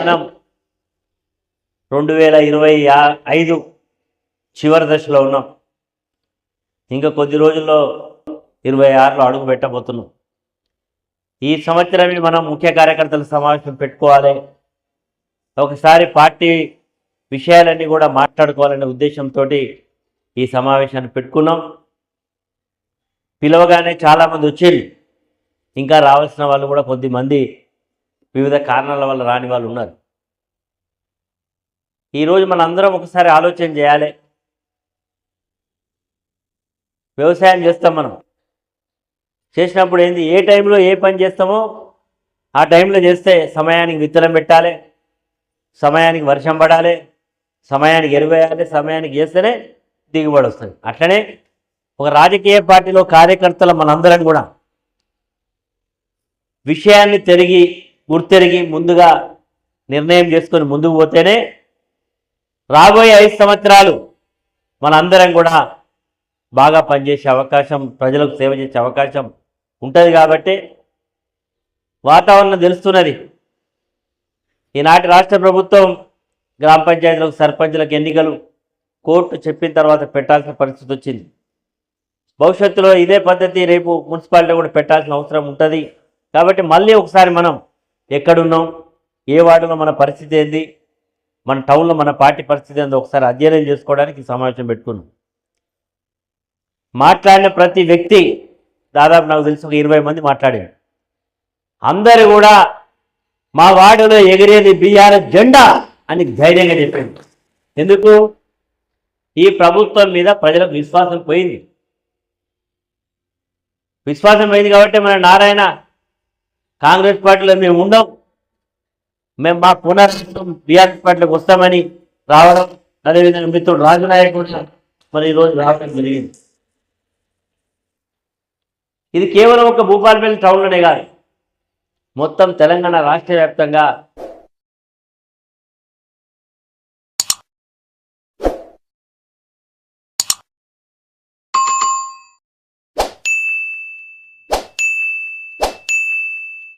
మనం రెండు వేల ఇరవై ఐదు చివరి దశలో ఉన్నాం. ఇంకా కొద్ది రోజుల్లో ఇరవై ఆరులో అడుగు పెట్టబోతున్నాం. ఈ సంవత్సరమే మనం ముఖ్య కార్యకర్తల సమావేశం పెట్టుకోవాలి. ఒకసారి పార్టీ విషయాలన్నీ కూడా మాట్లాడుకోవాలనే ఉద్దేశంతో ఈ సమావేశాన్ని పెట్టుకున్నాం. పిలవగానే చాలామంది వచ్చింది ఇంకా రావాల్సిన వాళ్ళు కూడా కొద్దిమంది వివిధ కారణాల వల్ల రాని వాళ్ళు ఉన్నారు. ఈరోజు మనందరం ఒకసారి ఆలోచన చేయాలి. వ్యవసాయం చేస్తాం మనం. చేసినప్పుడు ఏంది? ఏ టైంలో ఏ పని చేస్తామో ఆ టైంలో చేస్తే సమయానికి విత్తనం పెట్టాలి. సమయానికి వర్షం పడాలి సమయానికి ఎరువేయాలి సమయానికి చేస్తేనే దిగుబడి వస్తుంది. అట్లనే ఒక రాజకీయ పార్టీలో కార్యకర్తలు మనందరం కూడా విషయాన్ని తిరిగి గుర్తెరిగి ముందుగా నిర్ణయం చేసుకొని ముందుకు పోతేనే రాబోయే ఐదు సంవత్సరాలు మనందరం కూడా బాగా పనిచేసే అవకాశం ప్రజలకు సేవ చేసే అవకాశం ఉంటుంది కాబట్టి వాతావరణం తెలుస్తున్నది. ఈనాటి రాష్ట్ర ప్రభుత్వం గ్రామ పంచాయతీలకు సర్పంచులకు ఎన్నికలు కోర్టు చెప్పిన తర్వాత పెట్టాల్సిన పరిస్థితి వచ్చింది. భవిష్యత్తులో ఇదే పద్ధతి రేపు మున్సిపాలిటీ కూడా పెట్టాల్సిన అవసరం ఉంటుంది. కాబట్టి మళ్ళీ ఒకసారి మనం ఎక్కడున్నాం ఏ వార్డులో మన పరిస్థితి ఏంది మన టౌన్లో మన పార్టీ పరిస్థితి ఏందో ఒకసారి అధ్యయనం చేసుకోవడానికి సమావేశం పెట్టుకున్నాం. మాట్లాడిన ప్రతి వ్యక్తి దాదాపు నాకు తెలిసి ఒక ఇరవై మంది మాట్లాడారు. అందరూ కూడా మా వార్డులో ఎగిరేది బీఆర్ఎస్ జెండా అని ధైర్యంగా చెప్పింది ఎందుకు? ఈ ప్రభుత్వం మీద ప్రజలకు విశ్వాసం పోయింది. విశ్వాసం పోయింది కాబట్టి మన నారాయణ కాంగ్రెస్ పార్టీలో మేము ఉండం. మేము మా పునర్వం బీఆర్ఎస్ పార్టీలోకి వస్తామని రావడం. అదేవిధంగా మిత్రుడు రాజునాయక్ కూడా మరి ఈరోజు రావడం జరిగింది. ఇది కేవలం ఒక భూపాలపల్లి టౌన్లోనే కాదు. మొత్తం తెలంగాణ రాష్ట్ర వ్యాప్తంగా